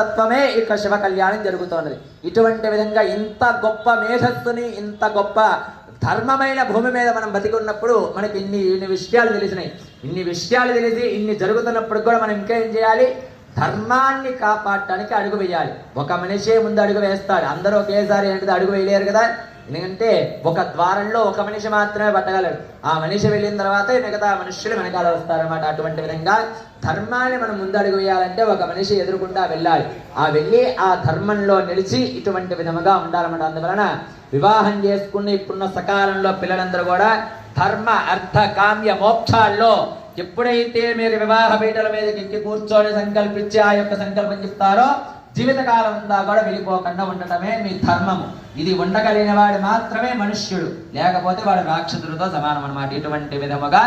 తత్వమే ఇక శివ కళ్యాణం జరుగుతున్నది ఇటువంటి విధంగా ఇంత గొప్ప మేధస్సుని ఇంత గొప్ప ధర్మమైన భూమి మీద మనం బతికున్నప్పుడు మనకి ఇన్ని ఇన్ని విషయాలు తెలిసినాయి. ఇన్ని విషయాలు తెలిసి ఇన్ని జరుగుతున్నప్పుడు కూడా మనం ఇంకా ఏం చేయాలి? ధర్మాన్ని కాపాడటానికి అడుగు వేయాలి. ఒక మనిషే ముందు అడుగు వేస్తాడు. అందరూ ఒకేసారి ఏంటిది? అడుగు వేయలేరు కదా. ఎందుకంటే ఒక ద్వారంలో ఒక మనిషి మాత్రమే పట్టగలడు ఆ మనిషి వెళ్ళిన తర్వాత మిగతా మనుష్యులు వెనకాల వస్తారన్నమాట. అటువంటి విధంగా ధర్మాన్ని మనం ముందడుగు వేయాలంటే ఒక మనిషి ఎదురుకుండా వెళ్ళాలి. ఆ వెళ్ళి ఆ ధర్మంలో నిలిచి ఇటువంటి విధముగా ఉండాలన్నమాట. అందువలన వివాహం చేసుకుని ఇప్పుడున్న సకాలంలో పిల్లలందరూ కూడా ధర్మ అర్థ కామ్య మోక్షాల్లో ఎప్పుడైతే మీరు వివాహ పీటల మీదకి ఎక్కి కూర్చొని సంకల్పించి ఆ యొక్క సంకల్పం చెప్తారో జీవితకాలం అంతా కూడా వెళ్ళిపోకుండా ఉండటమే మీ ధర్మము. ఇది ఉండగలిగిన వాడు మాత్రమే మనుష్యుడు. లేకపోతే వాడు రాక్షసులతో సమానం అన్నమాట ఇటువంటి విధముగా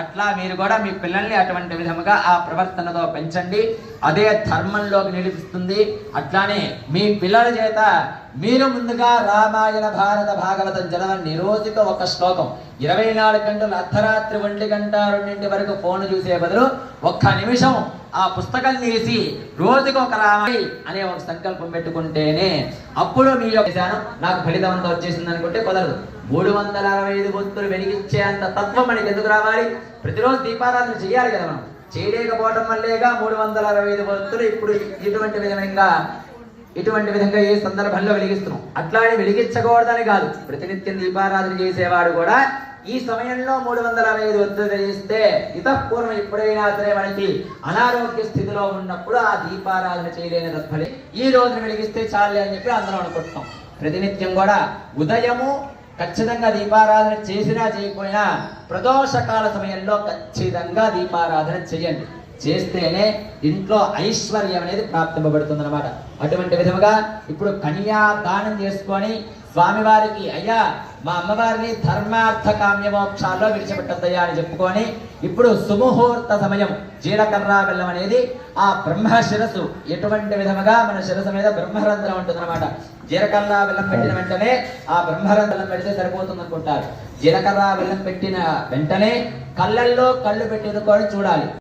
అట్లా మీరు కూడా మీ పిల్లల్ని అటువంటి విధముగా ఆ ప్రవర్తనతో పెంచండి. అదే ధర్మంలోకి నిలిపిస్తుంది. అట్లానే మీ పిల్లల చేత మీరు ముందుగా రామాయణ భారత భాగవత జనవన్ని రోజుకి ఒక శ్లోకం. ఇరవై నాలుగు గంటలు అర్ధరాత్రి ఒంటి గంట రెండింటి వరకు ఫోన్ చూసే బదులు ఒక్క నిమిషం ఆ పుస్తకం తీసి రోజుకి ఒక రామాయి అనే ఒక సంకల్పం పెట్టుకుంటేనే అప్పుడు మీ యొక్క నాకు ఫలితం అంతా వచ్చేసింది అనుకుంటే కుదరదు. మూడు వందల అరవై ఐదు బొత్తులు వెలిగించే అంత తత్వం మనకి ఎందుకు రావాలి? ప్రతిరోజు దీపారాధన చేయాలి కదా మనం. చేయలేకపోవడం వల్లేగా మూడు వందల అరవై ఐదు బొత్తులు ఇప్పుడు ఇటువంటి విధంగా ఇటువంటి విధంగా ఏ సందర్భంలో వెలిగిస్తున్నాం? అట్లానే వెలిగించకూడదని కాదు. ప్రతినిత్యం దీపారాధన చేసేవాడు కూడా ఈ సమయంలో మూడు వందల అరవై ఐదు ఒత్తిడి తెలిస్తే ఇతపూర్వం ఎప్పుడైనా సరే మనకి అనారోగ్య స్థితిలో ఉన్నప్పుడు ఆ దీపారాధన చేయలేని తత్ఫలి ఈ రోజున వెలిగిస్తే చాలే అని చెప్పి అందరం అనుకుంటున్నాం. ప్రతినిత్యం కూడా ఉదయము ఖచ్చితంగా దీపారాధన చేసినా చేయకపోయినా ప్రదోషకాల సమయంలో ఖచ్చితంగా దీపారాధన చేయండి. చేస్తేనే ఇంట్లో ఐశ్వర్యం అనేది ప్రాప్తింపబడుతుంది అనమాట అటువంటి విధముగా ఇప్పుడు కన్యా దానం చేసుకొని స్వామివారికి అయ్యా మా అమ్మవారిని ధర్మార్థ కామ్యమోక్షాల్లో విడిచిపెట్టద్దయ్యా అని చెప్పుకొని ఇప్పుడు సుముహూర్త సమయం జీలకర్ర బెల్లం అనేది ఆ బ్రహ్మ శిరస్సు ఎటువంటి విధముగా మన శిరస్సు మీద బ్రహ్మరంధ్రం ఉంటుంది అనమాట జీలకర్ర బెల్లం పెట్టిన వెంటనే ఆ బ్రహ్మరంధ్రం పెడితే సరిపోతుంది అనుకుంటారు జీలకర్ర బెల్లం పెట్టిన వెంటనే కళ్ళల్లో కళ్ళు పెట్టుకొని చూడాలి.